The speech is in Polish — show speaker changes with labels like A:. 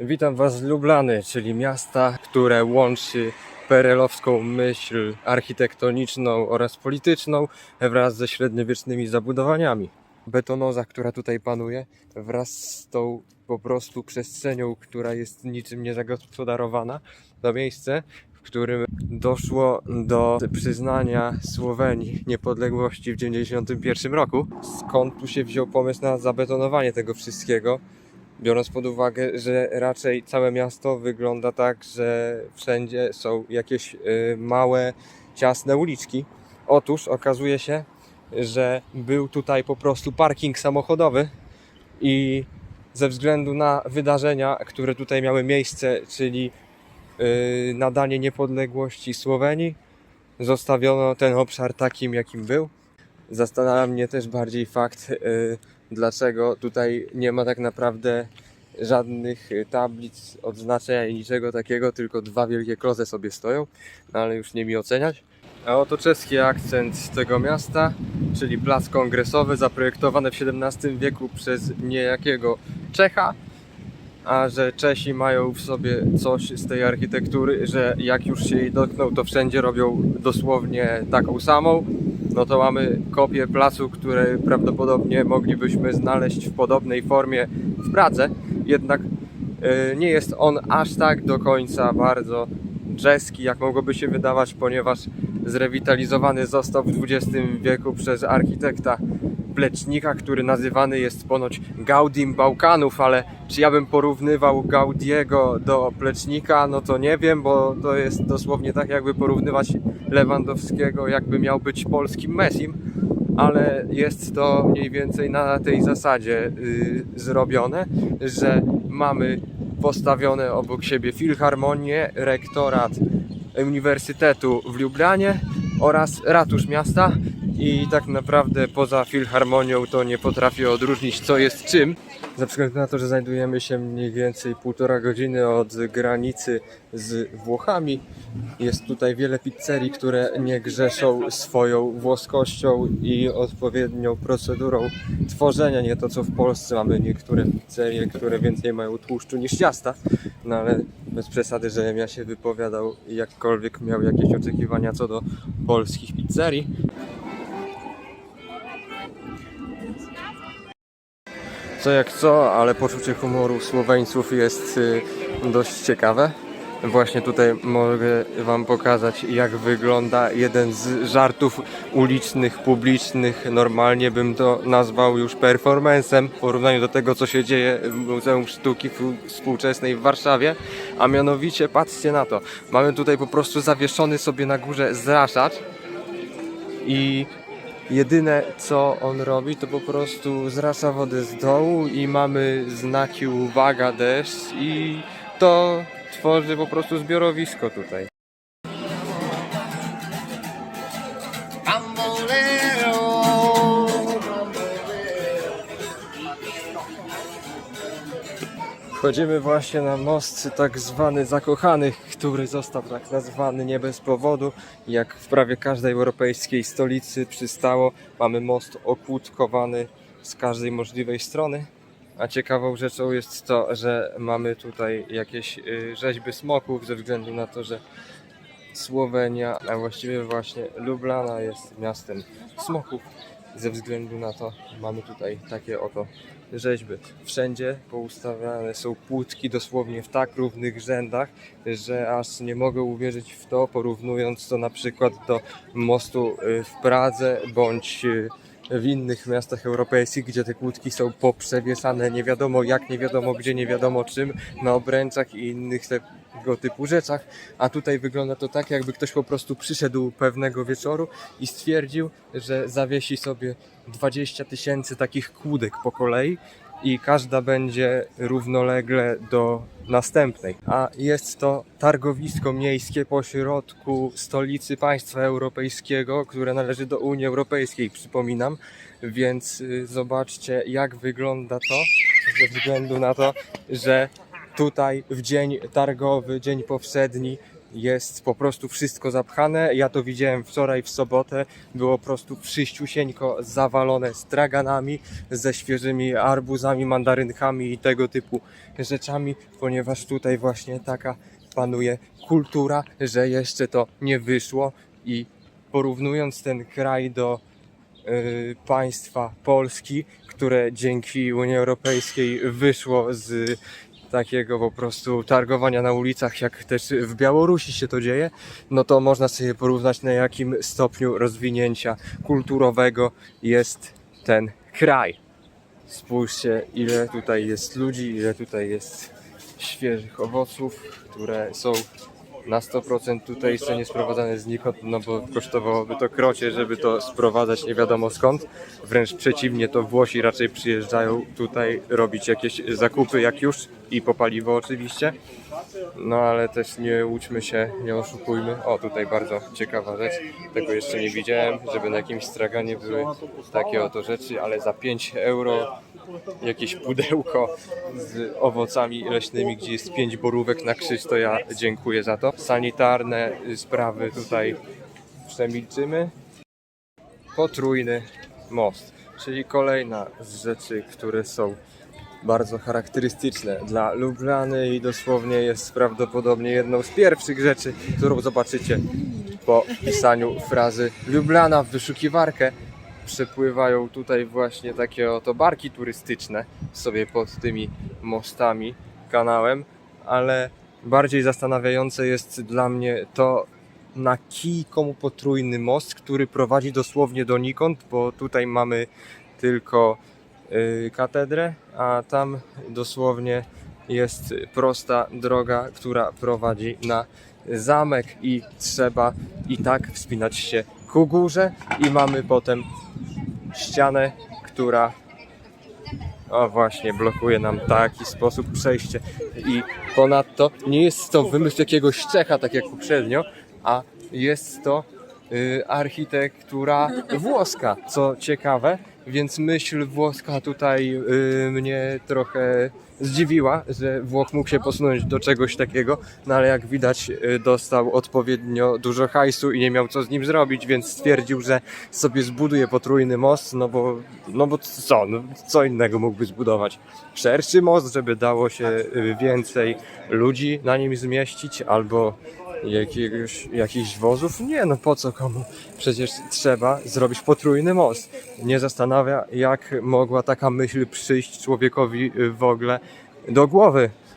A: Witam Was z Lublany, czyli miasta, które łączy perelowską myśl architektoniczną oraz polityczną wraz ze średniowiecznymi zabudowaniami. Betonoza, która tutaj panuje, wraz z tą po prostu przestrzenią, która jest niczym niezagospodarowana, to miejsce, w którym doszło do przyznania Słowenii niepodległości w 1991 roku. Skąd tu się wziął pomysł na zabetonowanie tego wszystkiego? Biorąc pod uwagę, że raczej całe miasto wygląda tak, że wszędzie są jakieś y, małe, ciasne uliczki. Otóż okazuje się, że był tutaj po prostu parking samochodowy i ze względu na wydarzenia, które tutaj miały miejsce, czyli y, nadanie niepodległości Słowenii, zostawiono ten obszar takim, jakim był. Zastanawia mnie też bardziej fakt, y, dlaczego tutaj nie ma tak naprawdę żadnych y, tablic, odznaczenia i niczego takiego, tylko dwa wielkie kloze sobie stoją, no ale już nie mi oceniać. A oto czeski akcent tego miasta, czyli plac kongresowy zaprojektowany w XVII wieku przez niejakiego Czecha, a że Czesi mają w sobie coś z tej architektury, że jak już się jej dotkną, to wszędzie robią dosłownie taką samą. No to mamy kopię placu, który prawdopodobnie moglibyśmy znaleźć w podobnej formie w Pradze. Jednak y, nie jest on aż tak do końca bardzo czeski, jak mogłoby się wydawać, ponieważ zrewitalizowany został w XX wieku przez architekta Plecznika, który nazywany jest ponoć Gaudim Bałkanów, ale czy ja bym porównywał Gaudiego do Plecznika, no to nie wiem, bo to jest dosłownie tak jakby porównywać Lewandowskiego, jakby miał być polskim Messim, ale jest to mniej więcej na tej zasadzie y, zrobione, że mamy postawione obok siebie filharmonię, rektorat Uniwersytetu w Lublianie oraz ratusz miasta i tak naprawdę poza filharmonią to nie potrafię odróżnić co jest czym. Ze względu na to, że znajdujemy się mniej więcej półtora godziny od granicy z Włochami, jest tutaj wiele pizzerii, które nie grzeszą swoją włoskością i odpowiednią procedurą tworzenia. Nie to co w Polsce mamy niektóre pizzerie, które więcej mają tłuszczu niż ciasta, no ale bez przesady, żebym ja się wypowiadał jakkolwiek miał jakieś oczekiwania co do polskich pizzerii. Co jak co, ale poczucie humoru Słoweńców jest y, dość ciekawe. Właśnie tutaj mogę Wam pokazać, jak wygląda jeden z żartów ulicznych, publicznych. Normalnie bym to nazwał już performancem w porównaniu do tego, co się dzieje w Muzeum Sztuki Współczesnej w Warszawie. A mianowicie, patrzcie na to, mamy tutaj po prostu zawieszony sobie na górze zraszacz i Jedyne co on robi to po prostu zrasza wodę z dołu i mamy znaki uwaga deszcz i to tworzy po prostu zbiorowisko tutaj. Wchodzimy właśnie na most tak zwany zakochanych, który został tak nazwany nie bez powodu. Jak w prawie każdej europejskiej stolicy przystało, mamy most okłutkowany z każdej możliwej strony. A ciekawą rzeczą jest to, że mamy tutaj jakieś y, rzeźby smoków ze względu na to, że Słowenia, a właściwie właśnie Lublana jest miastem smoków. Ze względu na to mamy tutaj takie oto rzeźby. Wszędzie poustawiane są płótki dosłownie w tak równych rzędach, że aż nie mogę uwierzyć w to, porównując to na przykład do mostu y, w Pradze bądź y, w innych miastach europejskich, gdzie te kłódki są poprzewieszane nie wiadomo jak, nie wiadomo gdzie, nie wiadomo czym, na obręczach i innych tego typu rzeczach, a tutaj wygląda to tak, jakby ktoś po prostu przyszedł pewnego wieczoru i stwierdził, że zawiesi sobie 20 tysięcy takich kłódek po kolei i każda będzie równolegle do następnej. A jest to targowisko miejskie pośrodku stolicy państwa europejskiego, które należy do Unii Europejskiej, przypominam. Więc y, zobaczcie, jak wygląda to, ze względu na to, że tutaj w dzień targowy, dzień powszedni, jest po prostu wszystko zapchane. Ja to widziałem wczoraj w sobotę. Było po prostu przyściusieńko zawalone straganami, ze świeżymi arbuzami, mandarynkami i tego typu rzeczami, ponieważ tutaj właśnie taka panuje kultura, że jeszcze to nie wyszło i porównując ten kraj do y, państwa Polski, które dzięki Unii Europejskiej wyszło z takiego po prostu targowania na ulicach, jak też w Białorusi się to dzieje, no to można sobie porównać na jakim stopniu rozwinięcia kulturowego jest ten kraj. Spójrzcie, ile tutaj jest ludzi, ile tutaj jest świeżych owoców, które są na 100% tutaj jeszcze nie sprowadzane znikąd, no bo kosztowałoby to krocie, żeby to sprowadzać nie wiadomo skąd. Wręcz przeciwnie, to Włosi raczej przyjeżdżają tutaj robić jakieś zakupy jak już i po paliwo oczywiście. No ale też nie łudźmy się, nie oszukujmy. O, tutaj bardzo ciekawa rzecz. Tego jeszcze nie widziałem, żeby na jakimś straganie były takie oto rzeczy, ale za 5 euro jakieś pudełko z owocami leśnymi, gdzie jest 5 borówek na krzyż, to ja dziękuję za to. Sanitarne sprawy tutaj przemilczymy. Potrójny most, czyli kolejna z rzeczy, które są bardzo charakterystyczne dla Lublany i dosłownie jest prawdopodobnie jedną z pierwszych rzeczy, którą zobaczycie po wpisaniu frazy Lublana w wyszukiwarkę. Przepływają tutaj właśnie takie oto barki turystyczne sobie pod tymi mostami, kanałem, ale bardziej zastanawiające jest dla mnie to, na kij komu potrójny most, który prowadzi dosłownie donikąd, bo tutaj mamy tylko katedrę, a tam dosłownie jest prosta droga, która prowadzi na zamek i trzeba i tak wspinać się ku górze. I mamy potem ścianę, która o właśnie, blokuje nam taki sposób przejście i ponadto nie jest to wymysł jakiegoś Czecha, tak jak poprzednio, a jest to y, architektura włoska, co ciekawe, więc myśl włoska tutaj y, mnie trochę zdziwiła, że Włoch mógł się posunąć do czegoś takiego, no ale jak widać y, dostał odpowiednio dużo hajsu i nie miał co z nim zrobić, więc stwierdził, że sobie zbuduje potrójny most, no bo, no bo co, no, co innego mógłby zbudować? Szerszy most, żeby dało się y, więcej ludzi na nim zmieścić, albo jakiegoś, jakichś wozów? Nie, no po co komu? Przecież trzeba zrobić potrójny most. Nie zastanawia, jak mogła taka myśl przyjść człowiekowi w ogóle do głowy.